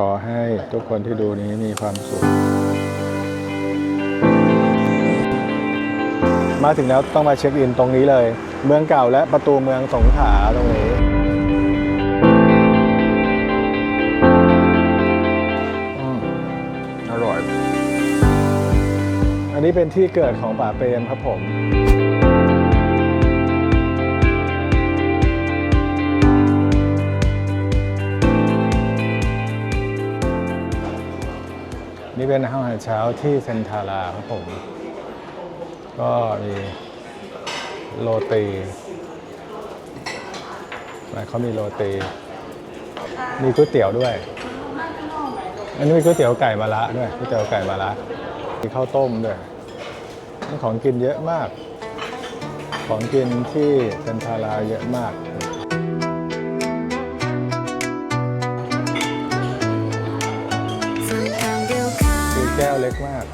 ขอให้ทุกคนที่ดูนี้มีความสุข มาถึงแล้วต้องมาเช็คอินตรงนี้เลย เมืองเก่าและประตูเมืองสงขลาตรงนี้อืมอร่อย อันนี้เป็นที่เกิดของป่าเปรมครับผม นี่เป็นอาหารเช้าที่เซนทาราครับผม ก็มีโรตีนะเขามีโรตี มีก๋วยเตี๋ยวด้วย อันนี้มีก๋วยเตี๋ยวไก่มะระด้วยก๋วยเตี๋ยวไก่มะระมีข้าวต้มด้วยของกินเยอะมาก ของกินที่เซนทาราเยอะมาก วเล็กมาก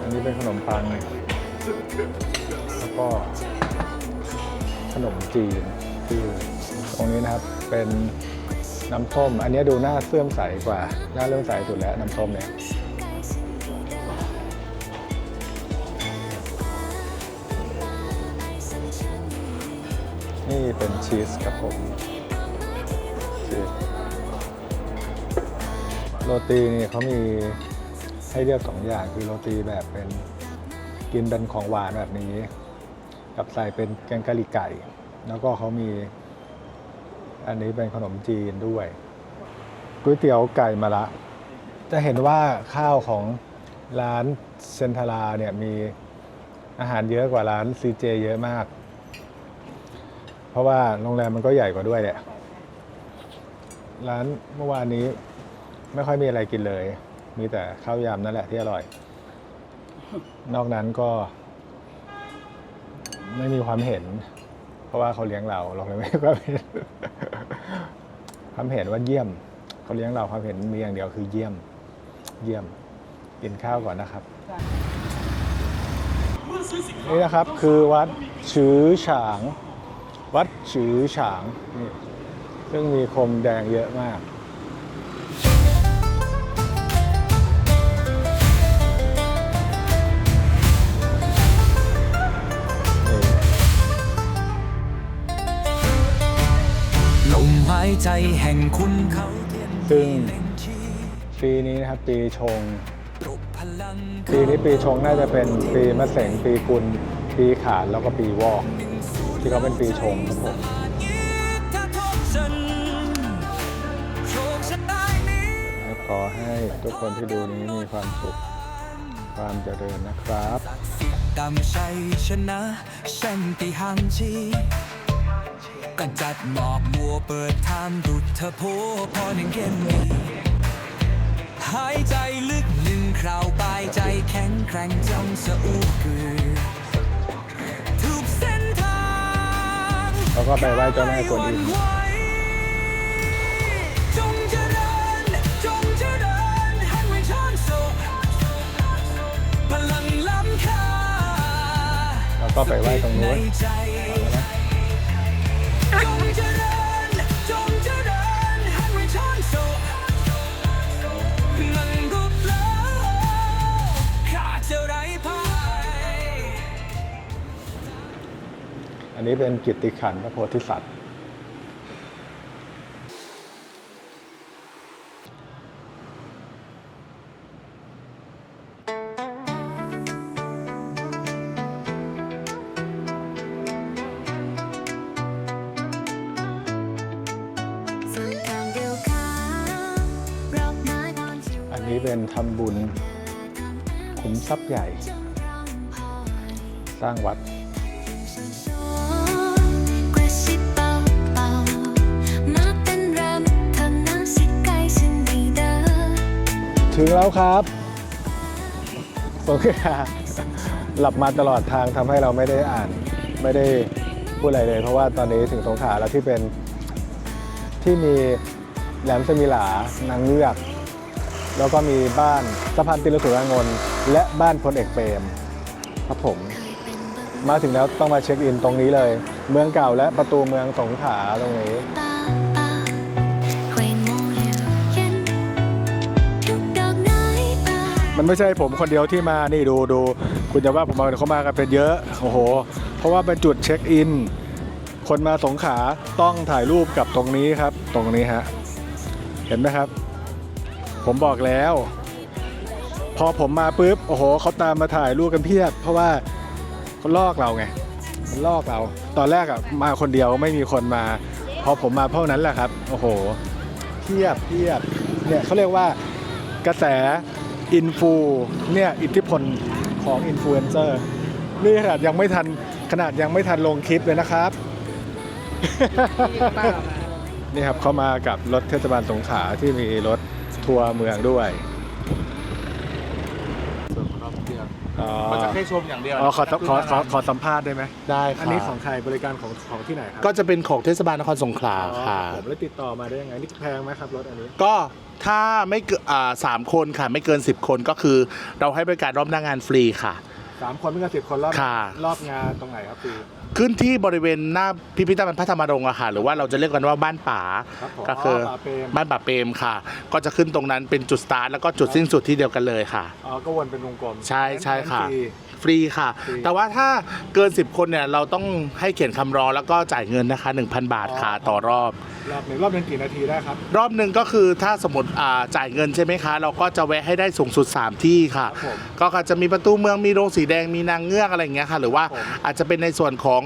อันนี้เป็นขนมปัง แล้วก็ขนมจีนที่ตรงนี้นะครับเป็นน้ำส้ม อันนี้ดูหน้าเสื่อมใสกว่า หน้าเริ่มใสสุดแล้วน้ำส้มเนี่ยนี่เป็นชีสครับผมชีสโรตีนี่เขามี ให้เลือกสองอย่างคือโรตีแบบเป็นกินเป็นของหวานแบบนี้ กับใส่เป็นแกงกะหรี่ไก่ แล้วก็เขามีอันนี้เป็นขนมจีนด้วยก๋วยเตี๋ยวไก่มะระจะเห็นว่าข้าวของร้านเซนทาราเนี่ยมีอาหารเยอะกว่าร้านซีเจเยอะมาก เพราะว่าโรงแรมมันก็ใหญ่กว่าด้วยเนี่ยร้านเมื่อวานนี้ไม่ค่อยมีอะไรกินเลย มีแต่ข้าวยำนั่นแหละที่อร่อย นอกนั้นก็ ไม่มีความเห็น เพราะว่าเขาเลี้ยงเราเราเลยไม่ความเห็นความเห็นว่าเยี่ยมเขาเลี้ยงเราความเห็นมีอย่างเดียวคือเยี่ยม เยี่ยมกินข้าวก่อนนะครับนี่นะครับคือวัดฉือฉาง วัดฉือฉางนี่ซึ่งมีคมแดงเยอะมากายใจแห่งคุณเขาเทียนซึ่งเล่งชี้ปีนี้นะครับปีชงปลุกพลังปีนี้ปีชงน่าจะเป็นปีมะเสงปีกุล ปีขานแล้วก็ปีวอก ที่เขาเป็นปีชงครับผมถ้าทบฉันโชคชะตานี้ขอให้ทุกคนที่ดูนี้มีความสุข ความเจริญนะครับดำชัยชนะเส้นที่ห่างชี กันจัดหมอกมัวเปิดทางดุดเธอโพพอหนึ่งเกมนี้หายใจลึกหนึ่งคราวปลายใจแข็งแกร่งจงสะอุกกือทุกเส้นทางแล้วก็ไปไหว้เจ้าแม่กวนอิมจงเจริญจงเจริญให้วิชาญสุขพลังล้ำค่าแล้วก็ไปไหว้ตรงนู้น อันนี้เป็นกิตติขันธ์พระโพธิสัตว์ นี้เป็นทำบุญขุมทรัพย์ใหญ่ สร้างวัดถึงแล้วครับสงขลาหลับมาตลอดทางทำให้เราไม่ได้อ่านไม่ได้พูดอะไรเลย เพราะว่าตอนนี้ถึงสงขลาแล้วที่เป็นที่มีแหลมสมิหลานางเงือก แล้วก็มีบ้านสะพานติลสุรางนท์และบ้านพลเอกเปรมครับผม มาถึงแล้วต้องมาเช็คอินตรงนี้เลย เมืองเก่าและประตูเมืองสงขาตรงนี้มันไม่ใช่ผมคนเดียวที่มานี่ดูดูคุณจะว่าผมมาเขามากันเป็นเยอะโอ้โห เพราะว่าเป็นจุดเช็คอิน คนมาสงขาต้องถ่ายรูปกับตรงนี้ครับ ตรงนี้ฮะ เห็นไหมครับ ผมบอกแล้ว พอผมมาปุ๊บโอ้โหเขาตามมาถ่ายรูปกันเพียบ เพราะว่าเขาลอกเราไงมันลอกเรา ตอนแรกอะมาคนเดียวไม่มีคนมา พอผมมาเท่านั้นแหละครับ โอ้โหเทียบเทียบเนี่ยเขาเรียกว่ากระแสอินฟูเนี่ยอิทธิพลของอินฟลูเอนเซอร์นี่ขนาดยังไม่ทันขนาดยังไม่ทันลงคลิปเลยนะครับ นี่ครับเข้ามากับรถเทศบาลสงขลาที่มีรถ ทัวร์เมืองด้วยส่วนของเราเดียวอ๋อมันจะแค่ชมอย่างเดียวอ๋อขอขอขอขอสัมภาษณ์ได้ไหมได้อันค่ะนี้ของใครบริการของของที่ไหนครัก็จะเป็นของเทศบาลนครสงขลาอ๋อค่ะ ผมแล้วติดต่อมาได้ยังไงนี่แพงไหมครับรถอันนี้ ก็ถ้าไม่เกินอ่าสามคนค่ะ ไม่เกิน 10 คนก็คือเราให้บริการรอบหน้างานฟรีค่ะ สามคนไม่เกินสิบคนรอบค่ะ รอบงานตรงไหนครับพี่ขึ้นที่บริเวณหน้าพิพิธภัณฑ์พระธรรมรงค์อะค่ะ หรือว่าเราจะเรียกกันว่าบ้านป่าครับผมก็คือป่าเปรม บ้านป่าเปรมค่ะ ก็จะขึ้นตรงนั้นเป็นจุดสตาร์ทแล้วก็จุดสิ้นสุดที่เดียวกันเลยค่ะอ๋อก็วนเป็นวงกลมใช่ใช่ค่ะฟรี ฟรีค่ะฟรีแต่ว่าถ้าเกิน 10 คนเนี่ยเราต้องให้เขียนคำร้องแล้วก็จ่ายเงินนะคะ 1,000 บาทค่ะอ๋อต่อรอบ รอบหนึ่งรอบหนึ่งกี่นาทีได้ครับ รอบหนึ่งก็คือถ้าสมมติอ่าจ่ายเงินใช่ไหมคะ เราก็จะแวะให้ได้สูงสุด 3 ที่ค่ะ ครับผมก็อาจจะมีประตูเมืองมีโรงสีแดงมีนางเงือกอะไรอย่างเงี้ยค่ะ หรือว่าผม อาจจะเป็นในส่วนของ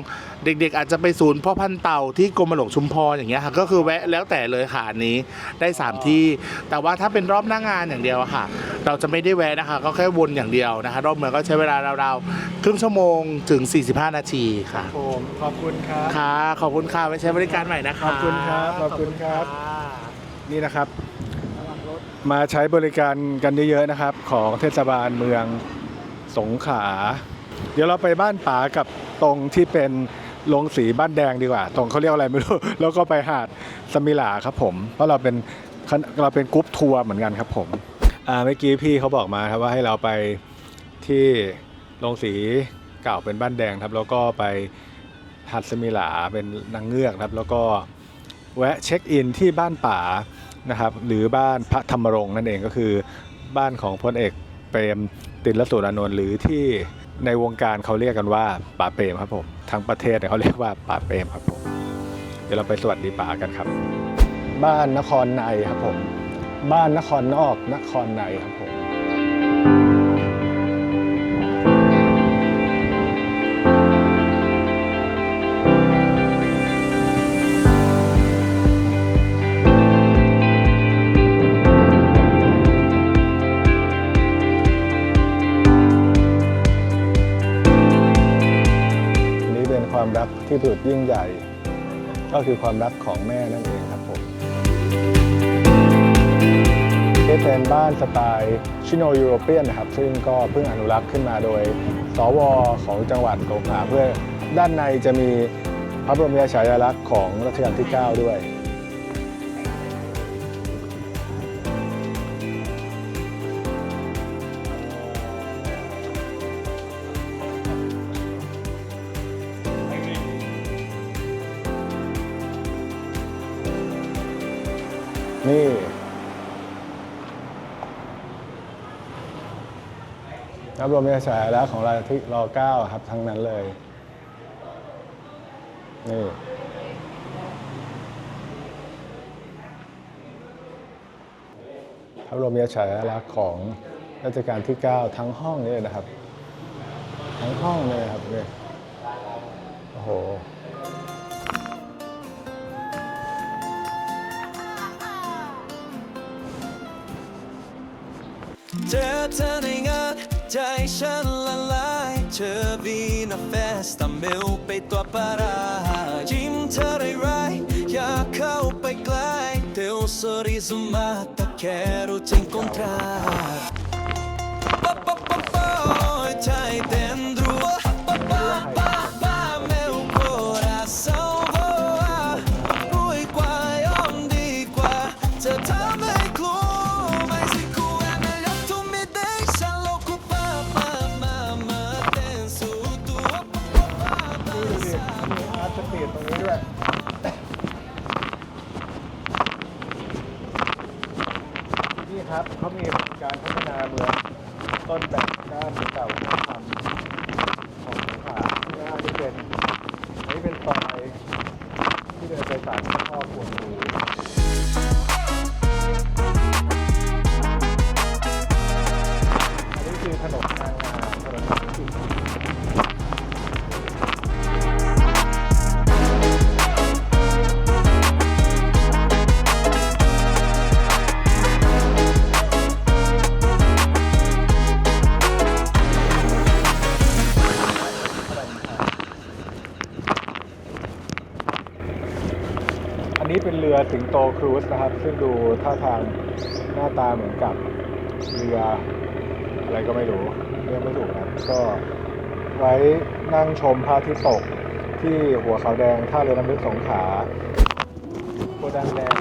เด็กๆ อาจจะไปศูนย์พ่อพันธุ์เต่าที่กรมหลวงชุมพรอย่างเงี้ยค่ะก็คือแวะแล้วแต่เลยค่ะอันนี้ได้ 3 ที่ แต่ว่าถ้าเป็นรอบหน้างานอย่างเดียวอะค่ะ เราจะไม่ได้แวะนะคะ ก็แค่วนอย่างเดียวนะคะ รอบเมืองก็ใช้เวลาราวๆครึ่งชั่วโมงถึง 45 นาทีค่ะผมขอบคุณครับ ค่ะขอบคุณค่ะไว้ใช้บริการใหม่นะคะขอบคุณครับขอบคุณครับขอณะนี่นะครับ มาใช้บริการกันเยอะๆนะครับ ของเทศบาลเมืองสงขลาเดี๋ยวเราไปบ้านป๋ากับตรงที่เป็น โรงสีบ้านแดงดีกว่า ตรงเขาเรียกอะไรไม่รู้ แล้วก็ไปหาดสมิลาครับผม เพราะเราเป็นเราเป็นกรุ๊ปทัวร์เหมือนกันครับผมเมื่อกี้พี่เขาบอกมาครับว่าให้เราไปที่โรงสีเก่าเป็นบ้านแดงครับ แล้วก็ไปหาดสมิลาเป็นนางเงือกครับ แล้วก็แวะเช็คอินที่บ้านป่านะครับ หรือบ้านพระธรรมรงค์นั่นเองก็คือบ้านของพลเอกเปรมตินรสุรานนท์หรือที่ในวงการเขาเรียกกันว่าป่าเปรมครับผม ทั้งประเทศเขาเรียกว่าป่าเปรมครับผม เดี๋ยวเราไปสวัสดีป่ากันครับ บ้านนครในครับผม บ้านนครนอกนครในครับผม ที่ผุดยิ่งใหญ่ ก็คือความรักของแม่นั่นเองครับผมที่เป็นบ้านสไตล์ชิโนยูโรเปียนนะครับ ซึ่งก็เพิ่งอนุรักษ์ขึ้นมาโดย สวของจังหวัดสงขลาเพื่อด้านในจะมีพระบรมฉายาลักษณ์ของรัชกาลที่ 9 ด้วย นี่ พระบรมฉายาลักษณ์ของราที่รอเก้าครับ ทั้งนั้นเลย นี่ พระบรมฉายาลักษณ์ของรัชกาลที่ 9 ทั้งห้องนี้เลยนะครับ ทั้งห้องเลยครับเนี่ยโอ้โห เจอเธอในงานใจฉันละลาย เธอวีนาเฟสตาเมลไปตัวปารายิ้มเธอได้ไรอยากเข้าไปใกล้ Teu sorriso mata quero te encontrar สตรีทตรงนี้ด้วยนี่ครับเขามีการพัฒนาเมืองต้นแบบด้านเก่าวัฒ สิงโตครูซนะครับ ซึ่งดูท่าทางหน้าตาเหมือนกับเรืออะไรก็ไม่รู้เรียกไม่ถูกนะก็ไว้นั่งชมพระอาทิตย์ตกที่หัวเขาแดงท่าเรือน้ำลึกสงขลาโคดังแดง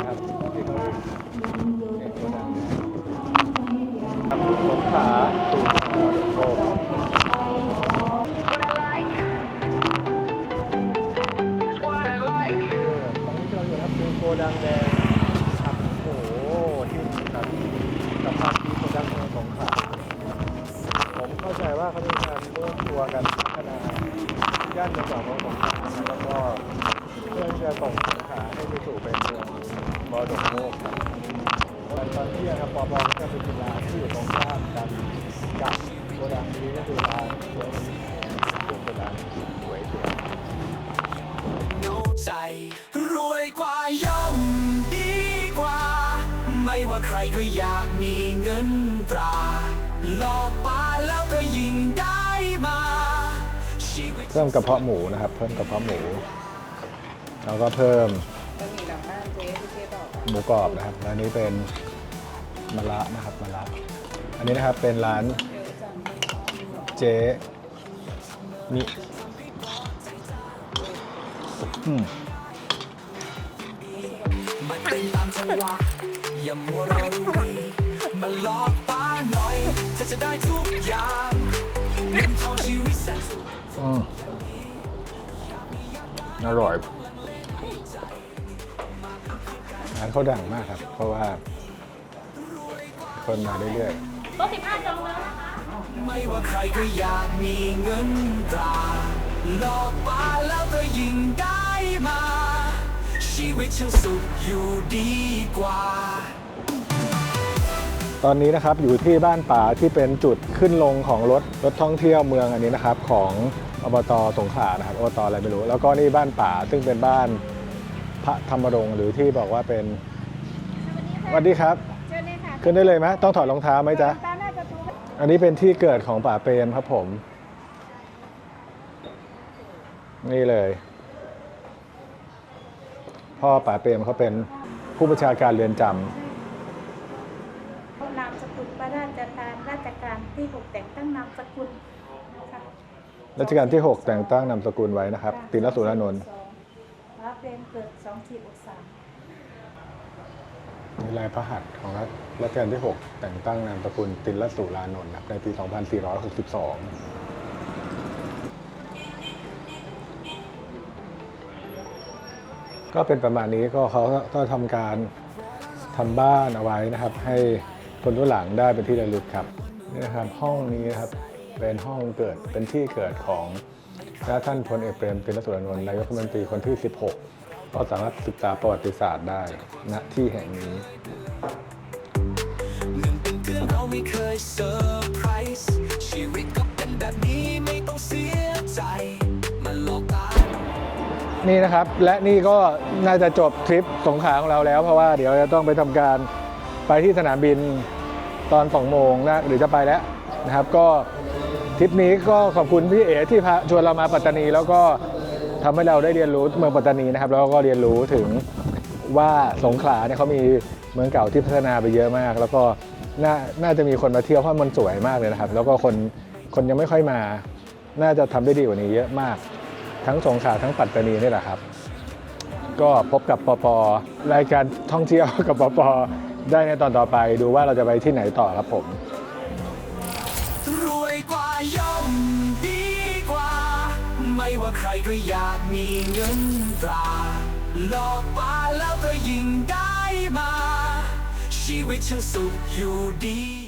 กันพัฒนาย่านเมืองเก่าเมืองสงขลาแล้วก็เพื่อที่จะส่งสงขลาให้ไปสู่เป็นเมืองมรดกโลกครับวันตอนเที่ยงครับปอปอก็เป็นร้าที่อยู่ตรงข้ามกันกับโกดังนี้ก็คือร้านเดี๋ยวนี้เป็นร้านสวยสวยโน้ใจรวยกว่าย่อมดีกว่า ไม่ว่าใครก็อยากมีเงินตราหลอกปาแล้วก็ยิงได้มา เพิ่มกระเพาะหมูนะครับ เพิ่มกระเพาะหมู แล้วก็เพิ่มหมูกรอบนะครับแล้วอันนี้เป็นมะระนะครับมะระอันนี้นะครับเป็นร้านเจ๊มิอืมมันเป็นตามจังหวะอย่ามัวรอรุยมาหลอกป้าหน่อยเธอจะได้ทุกอย่างเงินทองชีวิตแสนสุข อืมอร่อยร้านเขาดังมากครับ เพราะว่า คนมาเรื่อยๆไม่ว่าใครก็อยากมีเงินตราหลอกมาแล้วก็ยิ่งได้มา ชีวิตฉันสุขอยู่ดีกว่าตอนนี้นะครับอยู่ที่บ้านป่าที่เป็นจุดขึ้นลงของรถรถท่องเที่ยวเมืองอันนี้นะครับ ของ อบตสงขลานะครับอบตอะไรไม่รู้ แล้วก็นี่บ้านป่าซึ่งเป็นบ้านพระธรรมรงค์หรือที่บอกว่าเป็นสวัสดีครับ เชิญเลยค่ะขึ้นได้เลยไหมต้องถอดรองเท้าไหมจ๊ะ ตามหน้าประตูอันนี้เป็นที่เกิดของป่าเปรมครับผม นี่เลย พ่อป่าเปรมเขาเป็นผู้บัญชาการเรือนจำนามสกุลพระราชทานราชการที่หกแต่งตั้งนามสกุลค่ะ รัชกาลที่ 6 แต่งตั้งนามสกุลไว้นะครับ ตินรสุรานนท์พระเป็นเกิดสองสี่หกสามนี่ลายพระหัตถ์ของรัชกาลที่ 6 แต่งตั้งนามสกุลตินรสุรานนท์นะครับในปี 2462ก็เป็นประมาณนี้ก็เขาก็ทำการทำบ้านเอาไว้นะครับ ให้คนรุ่นหลังได้เป็นที่ระลึกครับนี่นะครับห้องนี้นะครับ เป็นห้องเกิดเป็นที่เกิดของพระท่านพลเอกเปรมตินรสุรานนท์นายกรัฐมนตรีคนที่ 16 ก็สามารถศึกษาประวัติศาสตร์ได้ณที่แห่งนี้เงินเป็นเพื่อนเราไม่เคยเซอร์ไพรส์ชีวิตก็เป็นแบบนี้ไม่ต้องเสียใจมันหลอกตานี่นะครับ และนี่ก็น่าจะจบทริปสงขลาของเราแล้ว เพราะว่าเดี๋ยวจะต้องไปทำการไปที่สนามบินตอน2โมงนะหรือจะไปแล้วนะครับ ก็ ทริปนี้ก็ขอบคุณพี่เอ๋ที่พาชวนเรามาปัตตานี แล้วก็ทำให้เราได้เรียนรู้เมืองปัตตานีนะครับ แล้วก็เรียนรู้ถึงว่าสงขลาเนี่ยเขามีเมืองเก่าที่พัฒนาไปเยอะมาก แล้วก็น่าน่าจะมีคนมาเที่ยวเพราะมันสวยมากเลยนะครับ แล้วก็คนคนยังไม่ค่อยมา น่าจะทำได้ดีกว่านี้เยอะมาก ทั้งสงขลาทั้งปัตตานีนี่แหละครับ ก็พบกับปปรายการท่องเที่ยวกับปปได้ในตอนต่อไปดูว่าเราจะไปที่ไหนต่อครับผม ว่าใครก็อยากมีเงินตราหลอกมาแล้วก็ยิ่งได้มา ชีวิตฉันสุขอยู่ดี